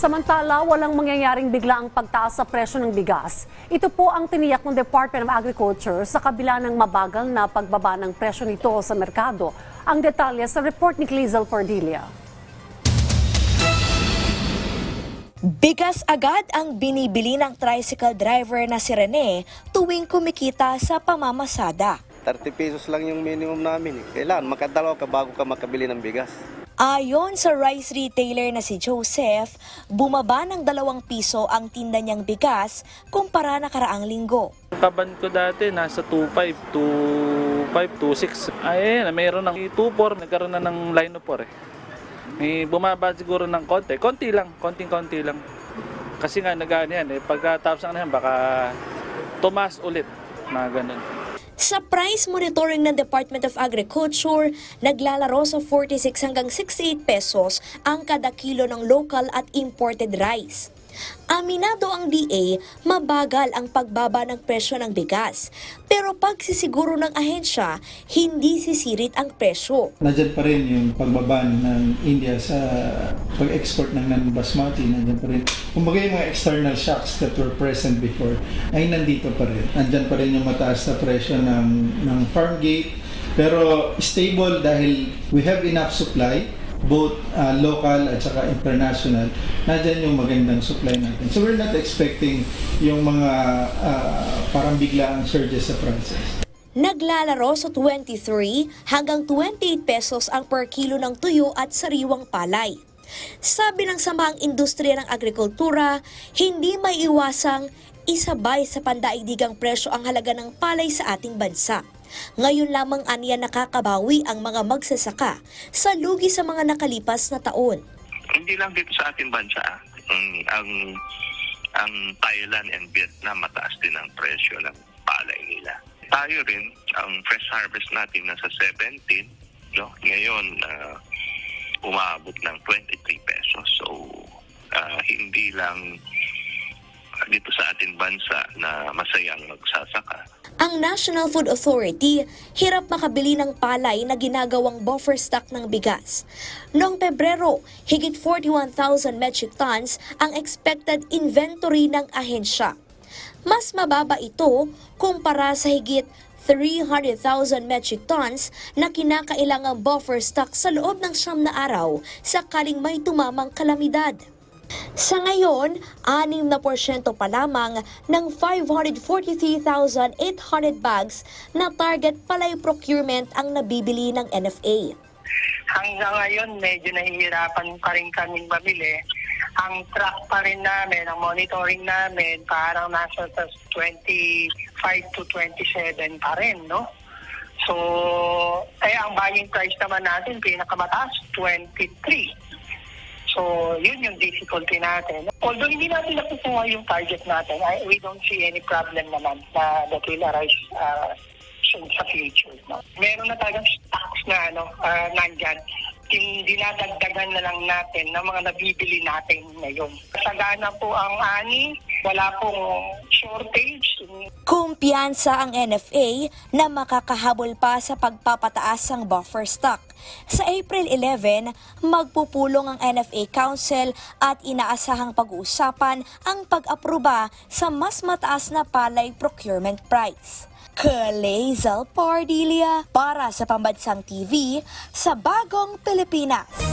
Samantala, walang mangyayaring biglaang pagtaas sa presyo ng bigas. Ito po ang tiniyak ng Department of Agriculture sa kabila ng mabagal na pagbaba ng presyo nito sa merkado. Ang detalye sa report ni Clizel Cordelia. Bigas agad ang binibili ng tricycle driver na si Rene tuwing kumikita sa pamamasada. 30 pesos lang yung minimum namin. eh. Kailangan makadalaw ka bago ka makabili ng bigas. Ayon sa rice retailer na si Joseph, bumaba ng dalawang piso ang tinda niyang bigas kumpara na karaang linggo. Kaban ko dati nasa 2.5, 2.5, 2.6. Ay, ayun, mayroon ng 2.4, nagkaroon na ng line of 4 eh. May bumaba siguro ng konti. Konti lang, konting-konti lang. Kasi nga nagano yan eh, pagkatapos ng yan, baka tumas ulit na ganun. Sa price monitoring ng Department of Agriculture, naglalaro sa 46 hanggang 68 pesos ang kada kilo ng local at imported rice. Aminado ang DA, mabagal ang pagbaba ng presyo ng bigas. Pero pagsisiguro ng ahensya, hindi sisirit ang presyo. Nandyan pa rin yung pagbaban ng India sa pag-export ng non-basmati. Nandyan pa rin. Kumbaga yung mga external shocks that were present before ay nandito pa rin. Nandyan pa rin yung mataas na presyo ng, ng farm gate. Pero stable dahil we have enough supply both uh, local at saka international, nandyan yung magandang supply natin. So we're not expecting yung mga uh, parang biglaang surges sa prices. Naglalaro sa 23 hanggang 28 pesos ang per kilo ng tuyo at sariwang palay. Sabi ng samahang industriya ng agrikultura, hindi may iwasang isabay sa pandaigdigang presyo ang halaga ng palay sa ating bansa. Ngayon lamang aniya nakakabawi ang mga magsasaka sa lugi sa mga nakalipas na taon. hindi lang dito sa ating bansa, ah. ang, ang, ang Thailand and Vietnam mataas din ang presyo ng palay nila. Tayo rin, ang fresh harvest natin nasa 17, no? ngayon uh, umabot ng 23 pesos. So, ah, hindi lang dito sa ating bansa na masayang magsasaka. Ang National Food Authority hirap makabili ng palay na ginagawang buffer stock ng bigas. Noong Pebrero, higit 41,000 metric tons ang expected inventory ng ahensya. Mas mababa ito kumpara sa higit 300,000 metric tons na kinakailangang buffer stock sa loob ng siyam na araw sakaling may tumamang kalamidad. Sa ngayon, 6 na porsyento pa lamang ng 543,800 bags na target palay procurement ang nabibili ng NFA. hanggang ngayon medyo nahihirapan pa rin kaming mabili. Ang track pa rin namin, ang monitoring namin, parang nasa sa 25 to 27 pa rin, no? So, eh, ang buying price naman natin, pinakamataas, 23. So, yun yung difficulty natin. Although hindi natin nakukuha yung target natin, I, we don't see any problem naman na that will arise uh, soon sa future. No? Meron na talagang stocks na ano, uh, nandyan. Tin- Dinadagdagan na lang natin ng mga nabibili natin ngayon. Sagana po ang ani, wala pong shortage. Kumpiyansa ang NFA na makakahabol pa sa pagpapataas ng buffer stock. Sa April 11, magpupulong ang NFA Council at inaasahang pag-uusapan ang pag-aproba sa mas mataas na palay procurement price. Kalezal Pardilia para sa Pambansang TV sa Bagong Pilipinas.